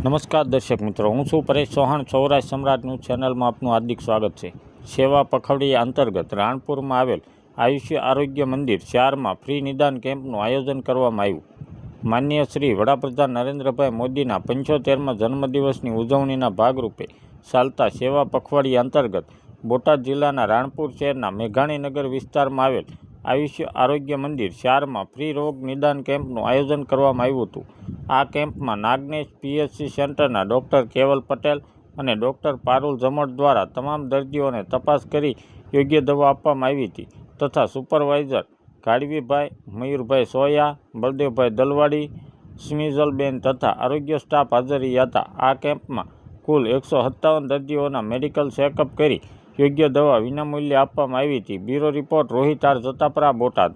નમસ્કાર દર્શક મિત્રો, હું છું પરેશ ચૌહાણ, સૌરાષ્ટ્ર સમ્રાટનું ચેનલમાં આપનું હાર્દિક સ્વાગત છે. સેવા પખવડી અંતર્ગત રાણપુરમાં આવેલ આયુષ્ય આરોગ્ય મંદિર ચારમાં ફ્રી નિદાન કેમ્પનું આયોજન કરવામાં આવ્યું. માન્ય શ્રી વડાપ્રધાન નરેન્દ્રભાઈ મોદીના પંચોતેરમાં જન્મદિવસની ઉજવણીના ભાગરૂપે ચાલતા સેવા પખવાડી અંતર્ગત બોટાદ જિલ્લાના રાણપુર શહેરના મેઘાણીનગર વિસ્તારમાં આવેલ આયુષ્ય આરોગ્ય મંદિર ચારમાં ફ્રી રોગ નિદાન કેમ્પનું આયોજન કરવામાં આવ્યું હતું. આ કેમ્પમાં નાગનેશ પીએચસી સેન્ટરના ડૉક્ટર કેવલ પટેલ અને ડૉક્ટર પારુલ જમટ દ્વારા તમામ દર્દીઓને તપાસ કરી યોગ્ય દવા આપવામાં આવી હતી તથા સુપરવાઇઝર ગાડવીભાઈ, મયુરભાઈ સોયા બળદેવભાઈ દલવાડી સ્મિઝલબેન તથા આરોગ્ય સ્ટાફ હાજર હતા. આ કેમ્પમાં કુલ એકસો સત્તાવન દર્દીઓના મેડિકલ ચેકઅપ કરી યોગ્ય દવા વિનામૂલ્યે આપવામાં આવી હતી. Bureau report Rohit R Jatapara Botad.